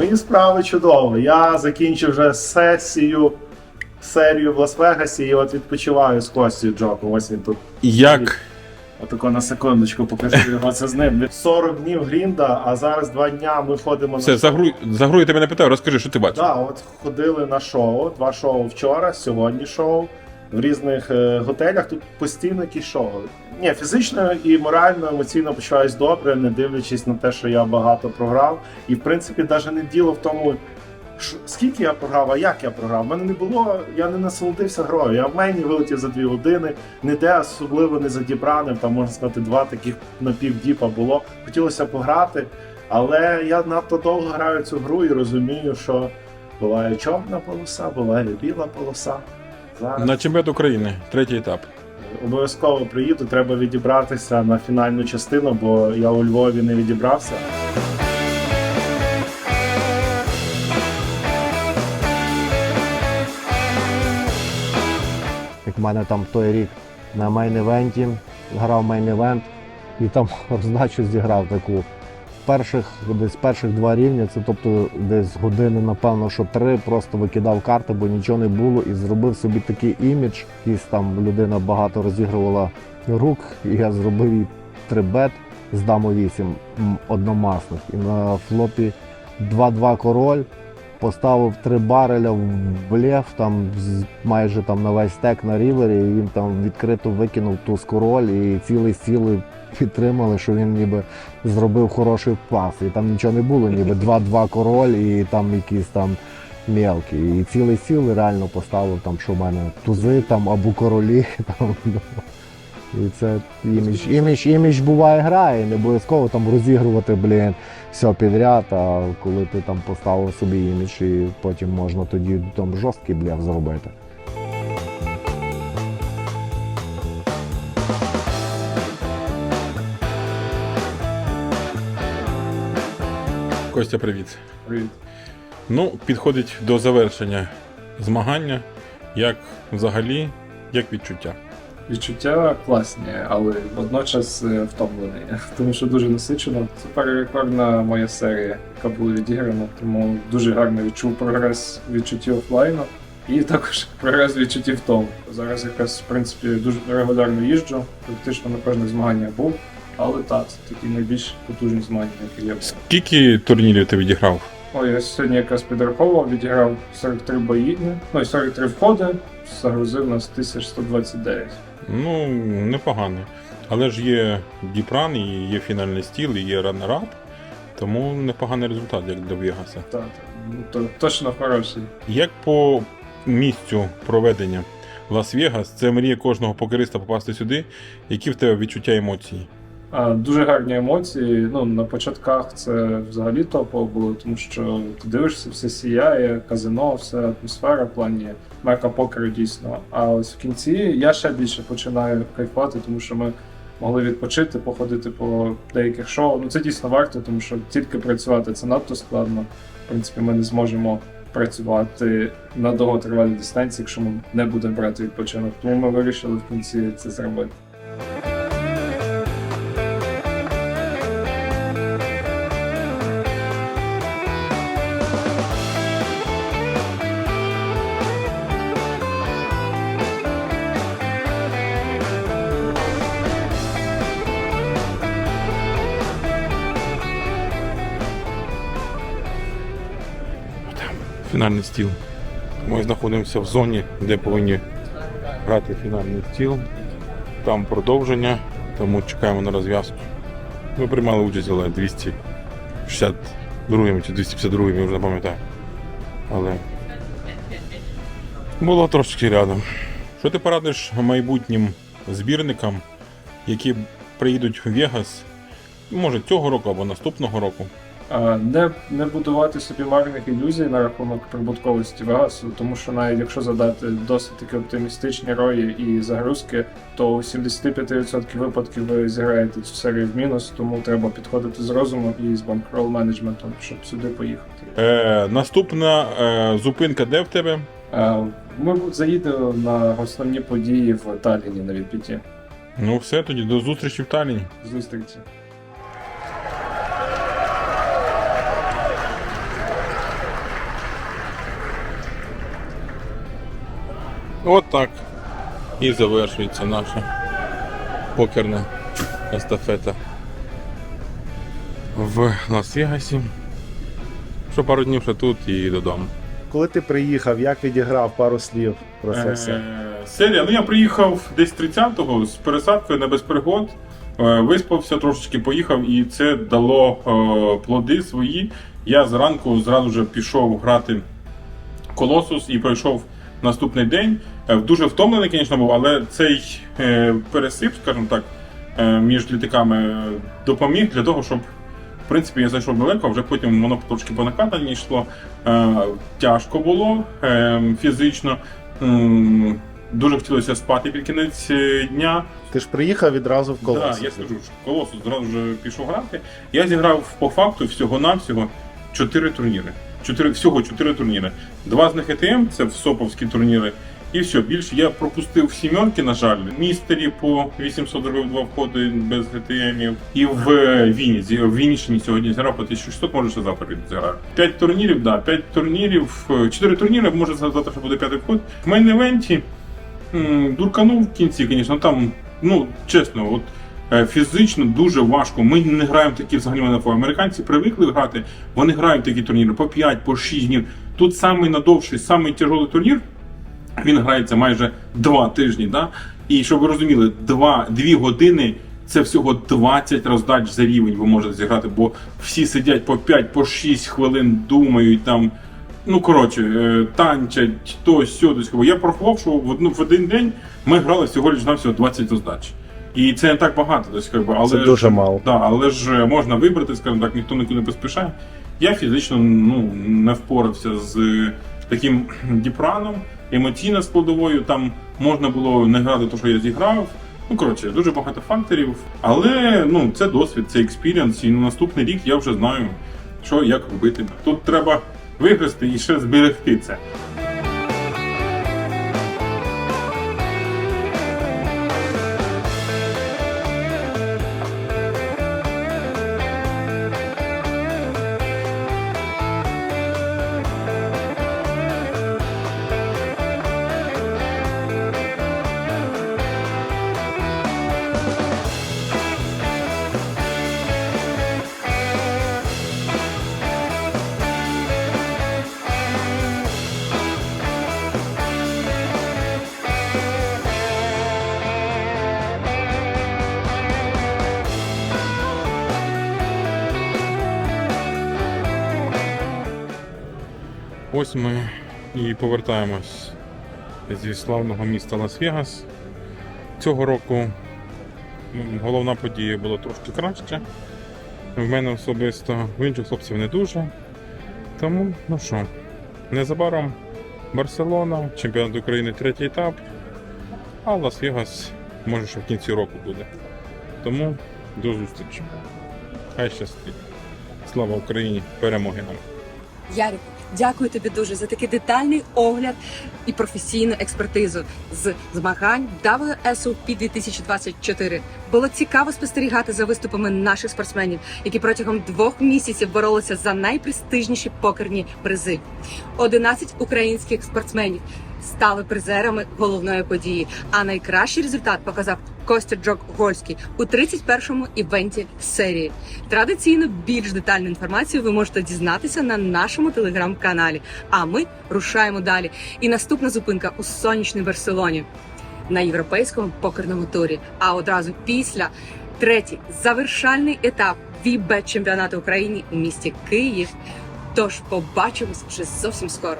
Мої справи чудово. Я закінчив вже сесію, серію в Лас-Вегасі і от відпочиваю з Костю Джоко. Ось він тут. Як Отако на секундочку покажу його це з ним. 40 днів грінда, а зараз два дня ми ходимо все, на за гру, за гру я тебе не питаю, розкажи, що ти бачиш. Да, от ходили на шоу, два шоу вчора, сьогодні шоу. В різних е, готелях тут постійно якісь шоу. Ні, фізично і морально, емоційно почуваюсь добре, не дивлячись на те, що я багато програв. І в принципі, навіть не діло в тому, скільки я програв, а як я програв. У мене не було, я не насолодився грою. Я в мені вилетів за дві години, ніде особливо не задібранив. Там можна сказати, два таких напівдіпа було. Хотілося пограти, але я надто довго граю цю гру і розумію, що буває чорна полоса, буває біла полоса. Зараз На чемпіонат України, третій етап. обов'язково приїду, треба відібратися на фінальну частину, бо я у Львові не відібрався. Як в мене там той рік на мейн-івенті грав мейн-івент і там роздачу зіграв таку. Перших, десь перших два рівня, це тобто десь години, напевно, що три, просто викидав карти, бо нічого не було, і зробив собі такий імідж. Якийсь там людина багато розігрувала рук, і я зробив їй три бет з дамо 8 одномасних. І на флопі 2-2 король, поставив три бареля в блеф, там майже там на весь стек на рівері, і він там відкрито викинув ту з король, і цілий сіли підтримали, що він ніби зробив хороший пас. І там нічого не було, ніби 2-2 король і там якісь там мелкі. І цілий сіл реально поставив там, що в мене тузи там або королі. Там, і це імідж, імідж, імідж буває грає, не обов'язково там розігрувати, блін, все підряд, а коли ти там поставив собі імідж, і потім можна тоді там жорсткий блеф зробити. Костя, привіт. Привіт. Ну, підходить до завершення змагання. Як взагалі, як відчуття? Відчуття класні, але водночас е, втомлений, тому що дуже насичено. Це перерекордна моя серія, яка була відіграна, тому дуже гарно відчув прогрес в відчутті офлайну і також прогрес в відчутті. Зараз якраз в принципі дуже регулярно їжджу, практично на кожних змаганнях був. Але так, це такі найбільш потужні змагання, які я був. Скільки турнірів ти відіграв? Ой, я сьогодні якраз підраховував, відіграв 43 бої, ну і 43 входи, загрузив нас 1129. Ну, непогано. Але ж є Діпран, і є фінальний стіл, і є ранерап. Тому непоганий результат, як для Вегаса. Так, так. Ну, то точно хороший. Як по місцю проведення Лас-Вегас, це мрія кожного покериста попасти сюди. Які в тебе відчуття емоцій? Дуже гарні емоції. Ну, на початках це взагалі топово було, тому що ти дивишся, все сіяє, казино, вся атмосфера в плані мека покеру дійсно. А ось в кінці я ще більше починаю кайфувати, тому що ми могли відпочити, походити по деяких шоу. Ну це дійсно варто, тому що тільки працювати це надто складно. В принципі, ми не зможемо працювати на довготривалій дистанції, якщо ми не будемо брати відпочинок. Тому ми вирішили в кінці це зробити. Фінальний стіл. Ми знаходимося в зоні, де повинні грати фінальний стіл. Там продовження, тому чекаємо на розв'язку. Ми приймали участь, але 262 чи 252 я вже не пам'ятаю. Але було трошки рядом. Що ти порадиш майбутнім збірникам, які приїдуть в Вегас, може цього року або наступного року? Не, не будувати собі марних ілюзій на рахунок прибутковості Вегасу, тому що навіть якщо задати досить таки оптимістичні рої і загрузки, то у 75% випадків ви зіграєте цю серію в мінус, тому треба підходити з розумом і з банкрол менеджментом, щоб сюди поїхати. Е, наступна е, зупинка де в тебе? А, Ми заїдемо на основні події в Талліні на відпітті. Ну все, тоді до зустрічі в Талліні. Зустрічі. От так і завершується наша покерна естафета в Лас-Вегасі. Що пару днів ще тут і додому. Коли ти приїхав, як відіграв пару слів про це все? Е, Серія, ну я приїхав десь 30-го з пересадкою на безпригод. Е, Виспався трошечки, поїхав, і це дало е, плоди свої. Я зранку зразу ж пішов грати колосус і пройшов наступний день. Е, Дуже втомлений, звісно, був, але цей е, пересип, скажімо так, е, між літаками допоміг для того, щоб в принципі я зайшов далеко, а вже потім воно трошки по накатанні йшло. Тяжко було фізично. Дуже хотілося спати під кінець дня. Ти ж приїхав відразу в Так, колос. я скажу, що колосу зразу вже пішов грати. Я зіграв по факту всього-навсього 4 турніри. 4, всього 4 турніри. Два з них ЕТМ, це Соповські турніри. І все, більше я пропустив сімерки, на жаль. Містері по 800 зробив два входи без ГТМів. І в е, в Вінниччині сьогодні зіграв по 1600, може ще завтра зіграю. 5 турнірів, да, 5 турнірів, 4 турніри, може завтра ще буде п'ятий вход. В мейн-евенті Дурканув в кінці, звісно, там, ну, чесно, от е, фізично дуже важко. Ми не граємо такі взагалі НФО. Американці привикли грати, вони грають такі турніри по 5, по 6 днів. Тут самий надовший, самий тяжелий турнір, він грається майже 2 тижні. Да? І щоб ви розуміли, 2, 2 години це всього 20 роздач за рівень ви можете зіграти, бо всі сидять по 5, по 6 хвилин, думають там. Ну, коротше, е, танчать, то сьо, десь. Я порахував, що в, один день ми грали всього лиш навсього 20 роздач. І це не так багато, десь, якби, але Це дуже ж, мало. Да, але ж можна вибрати, скажімо так, ніхто нікуди не поспішає. Я фізично ну, не впорався з таким діпраном, емоційно складовою. Там можна було не грати те, що я зіграв. Ну, коротше, дуже багато факторів. Але ну, це досвід, це експірієнс, і на наступний рік я вже знаю, що як робити. Тут треба виграти і ще зберегти це. Ось ми і повертаємось зі славного міста Лас-Вегас. Цього року головна подія була трошки краще. В мене особисто, в інших хлопців не дуже. Тому, ну що, незабаром Барселона, чемпіонат України третій етап, а Лас-Вегас може, що в кінці року буде. Тому до зустрічі. Хай щастить. Слава Україні! Перемоги нам! Ярику, дякую тобі дуже за такий детальний огляд і професійну експертизу з змагань WSOP 2024. Було цікаво спостерігати за виступами наших спортсменів, які протягом двох місяців боролися за найпрестижніші покерні призи. 11 українських спортсменів стали призерами головної події. А найкращий результат показав Костя Джок Гольський у 31-му івенті серії. Традиційно більш детальну інформацію ви можете дізнатися на нашому телеграм-каналі. А ми рушаємо далі. І наступна зупинка у сонячній Барселоні на європейському покерному турі. А одразу після третій завершальний етап вібет чемпіонату України у місті Київ. Тож побачимось вже зовсім скоро.